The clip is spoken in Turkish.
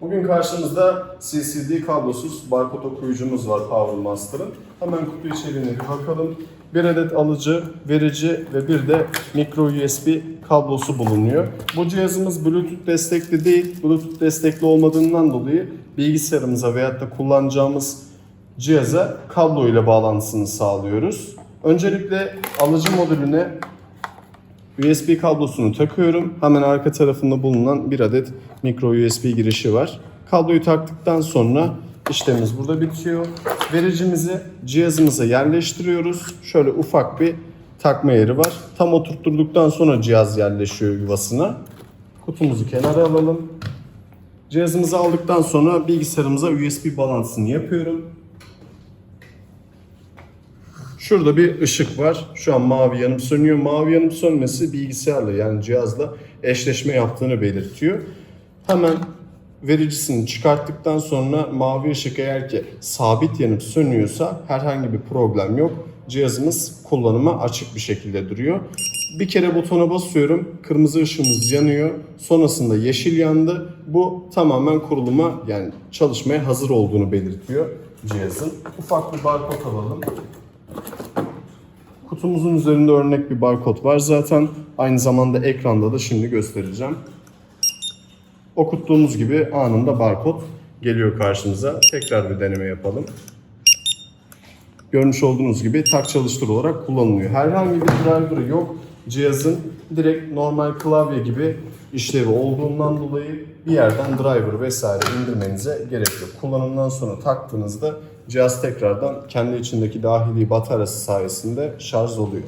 Bugün karşımızda CCD kablosuz barkod okuyucumuz var Power Master'ın. Hemen kutu içeriğine bir bakalım. Bir adet alıcı, verici ve bir de micro USB kablosu bulunuyor. Bu cihazımız Bluetooth destekli değil. Bluetooth destekli olmadığından dolayı bilgisayarımıza veyahut da kullanacağımız cihaza kablo ile bağlantısını sağlıyoruz. Öncelikle alıcı modülüne USB kablosunu takıyorum. Hemen arka tarafında bulunan bir adet micro USB girişi var. Kabloyu taktıktan sonra işlemimiz burada bitiyor. Vericimizi cihazımıza yerleştiriyoruz. Şöyle ufak bir takma yeri var. Tam oturtturduktan sonra cihaz yerleşiyor yuvasına. Kutumuzu kenara alalım. Cihazımızı aldıktan sonra bilgisayarımıza USB bağlantısını yapıyorum. Şurada bir ışık var. Şu an mavi yanıp sönüyor. Mavi yanıp sönmesi bilgisayarla yani cihazla eşleşme yaptığını belirtiyor. Hemen vericisini çıkarttıktan sonra mavi ışık eğer ki sabit yanıp sönüyorsa herhangi bir problem yok. Cihazımız kullanıma açık bir şekilde duruyor. Bir kere butona basıyorum. Kırmızı ışığımız yanıyor. Sonrasında yeşil yandı. Bu tamamen kuruluma yani çalışmaya hazır olduğunu belirtiyor cihazın. Ufak bir barkod alalım. Kutumuzun üzerinde örnek bir barkod var zaten. Aynı zamanda ekranda da şimdi göstereceğim. Okuttuğumuz gibi anında barkod geliyor karşımıza. Tekrar bir deneme yapalım. Görmüş olduğunuz gibi tak çalıştır olarak kullanılıyor. Herhangi bir driver'ı yok. Cihazın direkt normal klavye gibi işlevi olduğundan dolayı bir yerden driver vesaire indirmenize gerek yok. Kullanımdan sonra taktığınızda cihaz tekrardan kendi içindeki dahili bataryası sayesinde şarj oluyor.